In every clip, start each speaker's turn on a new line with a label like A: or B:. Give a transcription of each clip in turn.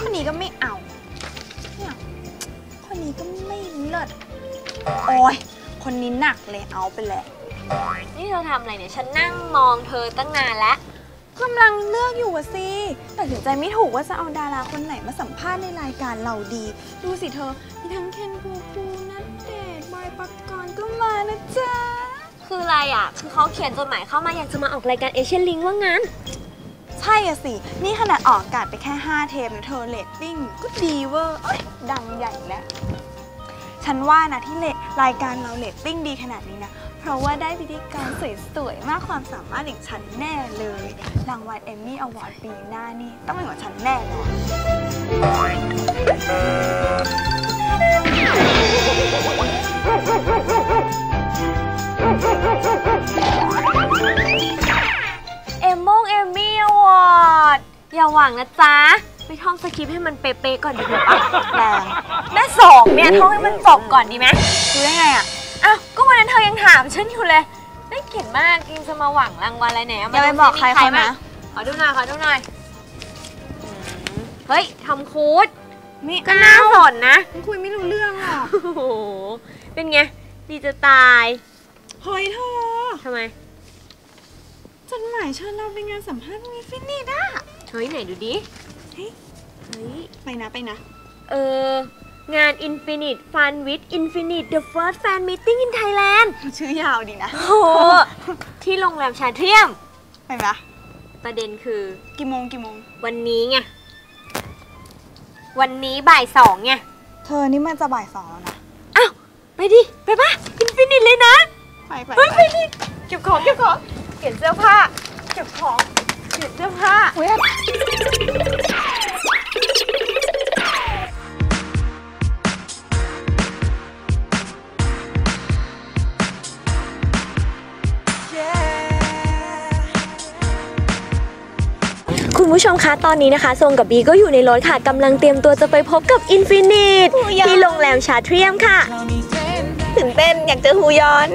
A: คนนี้ก็ไม่เอาเนี่ยคนนี้ก็ไม่เลิศโอ้ยคนนี้หนักเลยเอาไปเลย
B: นี่เธอทำอะไรเนี่ย ฉันนั่งมองเธอตั้งนานแล้ว
A: กำลังเลือกอยู่อะสิแต่ถึงใจไม่ถูกว่าจะเอาดาราคนไหนมาสัมภาษณ์ในรายการเราดี ดูสิเธอ มีทั้งเคนภูมิภูมินัทเดชน์บอยปกรณ์ก็มานะจ๊ะ
B: คืออะไรอะ คือเขาเขียนจดหมายเข้ามาอยากจะมาออกรายการเอเชียนลิงว่างั้น
A: ใช่อะสิ นี่ขนาดออกอากาศไปแค่ 5 เทปนะเธอเรตติ้งก็ดีเวอร์เอ้ยดังใหญ่แล้ว ฉันว่านะที่เลรายการเราเรตติ้งดีขนาดนี้นะ เพราะว่าได้พิธีกรสวยๆ มากความสามารถอย่างฉันแน่เลย รางวัลเอมมี่อวอร์ดปีหน้านี่ ต้องเป็นของฉันแน่นอน
B: อย่าหวังนะจ๊ะไปท่องสคริปต์ให้มันเป๊ะๆก่อนดีกว่าปะ
A: แรง
B: ได้สองเนี่ยท่องให้มันจบก่อนดีไหม
A: ดูได้ไงอะ
B: อ้าวก็วันนั้นเธอยังถามฉันอยู่เลยได้เขียนมากจริงจะมาหวังรางวัลอะไรเนี่ย
A: อย่าไปบอกใครเขานะ
B: ขอดูหน่อยขอดูหน่อยอืมเฮ้ยทำคูด
A: ไม่
B: ก็น่าสนนะ
A: คุยไม่รู้เรื่องหรอก
B: โอ้โหเป็นไงดีจะตาย
A: เฮ้ยเธอ
B: ทำไม
A: จดหมายเชิญเราไปงานสัมภาษณ์มีฟินนี่ด้ะ
B: เฮ้ยไหนดูดิ
A: เฮ้ย
B: เฮ้ย
A: ไปนะไปนะ
B: เออ งาน Infinite Fun with Infinite the first fan meeting in Thailand
A: ชื่อยาวดีนะ
B: โอ้โหที่โรงแรมชาเทียม
A: ไปปะ
B: ประเด็นคือ
A: กี่โมงกี่โมง
B: วันนี้ไง วันนี้บ่ายสองไง
A: เธอนี่มันจะบ่ายสองแล้วนะ
B: อ้าว ไปดิ ไปปะ Infinite เลยนะ
A: ไปไป
B: เฮ้ยไปดิ เก็บของเก็บของ เปลี่ยนเสื้อผ้า เก็บของ เปลี่ยนเสื้อผ้า
A: เฮ้ย
B: คุณผู้ชมคะตอนนี้นะคะทรงกับบีก็อยู่ในรถค่ะกำลังเตรียมตัวจะไปพบกับ Infinite ที่โรงแรมชาเทียมค่ะ
A: ตื่นเต้นอยากเจอฮูยอน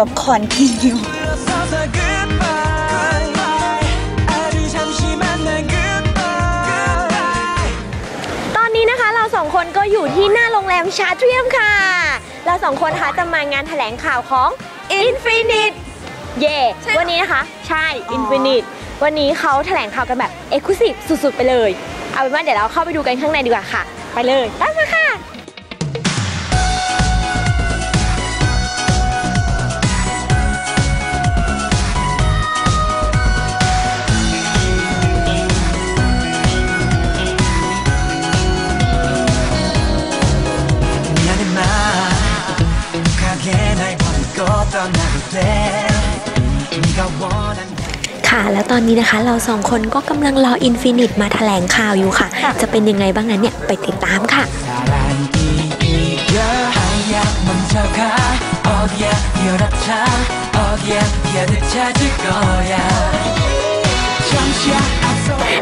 A: ป๊อปคอร์นกินอยู่
B: สองคนก็อยู่ที่หน้าโรงแรมชาเทียมค่ะ เราสองคนคะจะมางานแถลงข่าวของ Infinite เย่วันนี้นะคะ ใช่ Infinite วันนี้เขาแถลงข่าวกันแบบ e x c l u s i v e สุด ๆ ไปเลย เอาเป็นว่าเดี๋ยวเราเข้าไปดูกันข้างในดีกว่าค่ะ ไปเลยตามมาค่ะ ค่ะ แล้วตอนนี้นะคะเราสองคนก็กำลังรออินฟินิตมาแถลงข่าวอยู่ค่ะ จะเป็นยังไงบ้างนั้นเนี่ย ไปติดตามค่ะ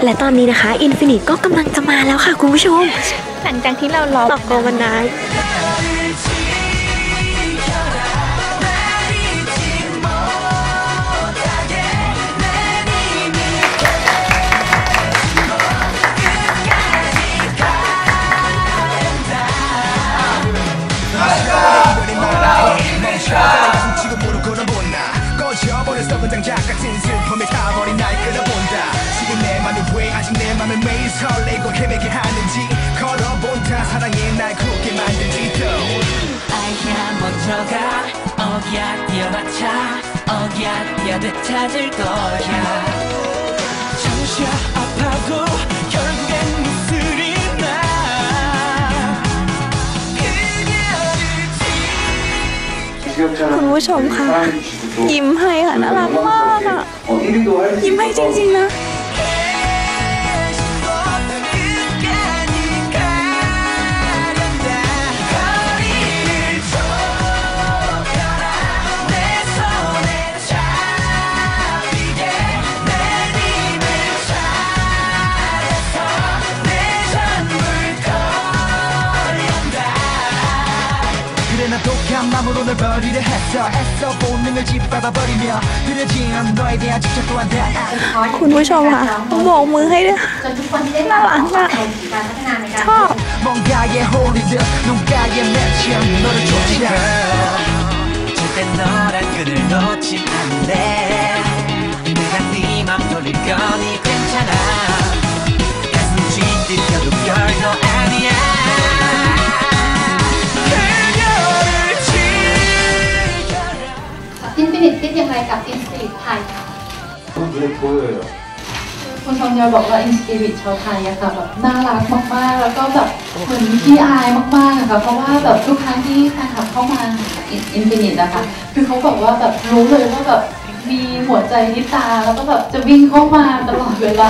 B: และตอนนี้นะคะอินฟินิตก็กำลังจะมาแล้วค่ะคุณผู้ชม
A: หลังจากที่เรารอ
B: ตอกโกวัน
C: ไนท์
D: 어디야 뛰어들 찾을 거야 잠시야 아파도 결국엔 미술이 나 그녀를
A: คุณผู้ชมค่ะ ยิ้มให้ค่ะน่ารักมากอ่ะ ยิ้มให้จริง ๆ นะ
C: 난 독한 마음으로 널 버리려 했어 애써 본능을 짓밟아버리며 흐려진 너에 대한 집착 또한 다
A: คุณผู้ชมค่ะโบกมือให้ด้วย
E: จนทุกคนได้
A: น่ารักอะ
E: การพัฒนาในการ
A: ชอบ
C: 뭔가에 홀리듯 눈가에 맺힌 너를 쫓아
D: 절대
F: 저는 눈에 보여요.
E: คุณชองยอบอกว่าอินสปิริตชาวไทยอะค่ะแบบน่ารักมากๆ แล้วก็แบบเหมือนขี้อายมากๆอะค่ะเพราะว่าแบบทุกครั้งที่แฟนคลับเข้ามาอินฟินิตนะคะคือเขาบอกว่าแบบรู้เลยว่าแบบมีหัวใจนิตาแล้วก็แบบจะวิ่งเข้ามาตลอดเวลา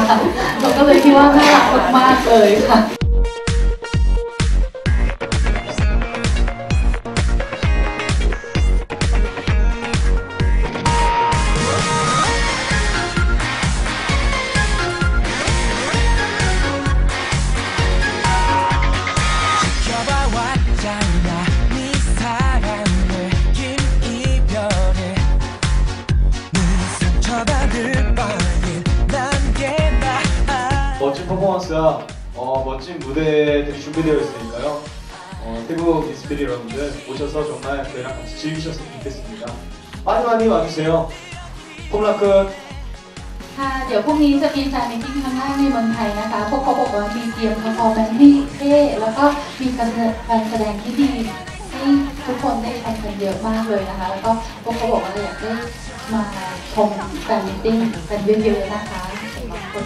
E: เราก็เลยคิดว่าน่ารักมากๆเลยค่ะ
F: 멋진 퍼포먼스와 어, 멋진 무대들이 준비되어 있으니까요. 어, 태국 미스피리 여러분들 오셔서 정말 저희랑 같이 즐기셨으면 좋겠습니다. 많이 많이 와주세요. 폼라크
E: ค่ะเดี๋ยวพรุ่งนี้จะมีแฟนมิตติ้งครั้งแรกในเมืองไทยนะคะ พวกเขาบอกว่ามีเตรียมเพอร์ฟอร์แมนซ์ที่เท่แล้วก็มีการการแสดงที่ดีให้ทุกคนได้ชมกันเยอะมากเลยนะคะ แล้วก็พวกเขาบอกว่าอยากได้มาชมแฟนมิตติ้งกันเยอะๆนะคะสำหรับคน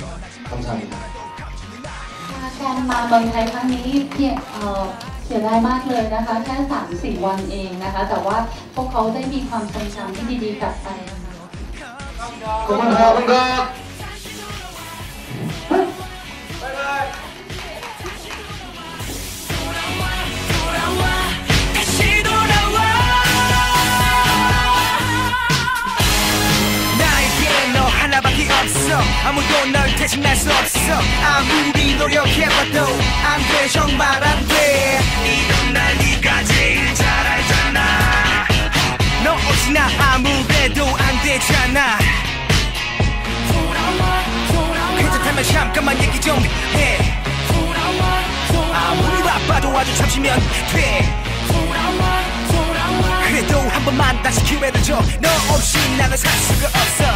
G: 감사합니다
E: การมาเมืองไทยครั้งนี้เพียงเอ่อเสียดายมากเลยนะคะ แค่สามสี่วันเองนะคะ แต่ว่าพวกเขาได้มีความทรงจำที่ดีๆกลับไปนะคะ
G: 감사합니다 「
D: 아무도 널 대신할 수 없어 아무리 노력해봐도 안돼 정말 안돼 이런 날 네가 제일 잘 알잖아 너 없이 나 아무래도 안 되잖아 괜찮다면 잠깐만 얘기 좀 해. 아무리 바빠도 아주 잠시면 돼. 그래도 한 번만 다시 기회를 줘. 너 없이 나는 살 수가 없어.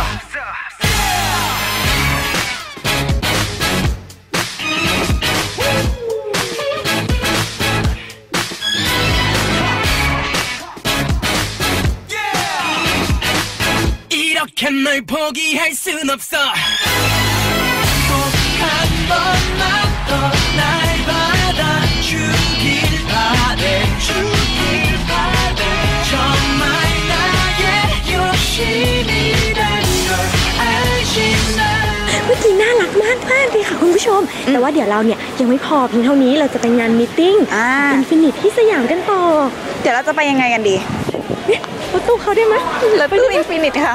D: 이렇게 널 포기할 순 없어. 한 번만 더 날 받아주길 바래 주길 바래 정말 나의 욕심이란 걸 알지 나
B: เมื่อกี้น่ารักมากมากเลยค่ะคุณผู้ชม แต่ว่าเดี๋ยวเราเนี่ยยังไม่พอเพียงเท่านี้เราจะไปงานมตติ팅
A: อ่า
B: อินฟินิตที่สยามกันต่อ
A: ๆ เดี๋ยวเราจะไปยังไงกันดี
B: เนี่ยรถตู้เขาได้ไหม
A: เราตู้อินฟินิตค่ะ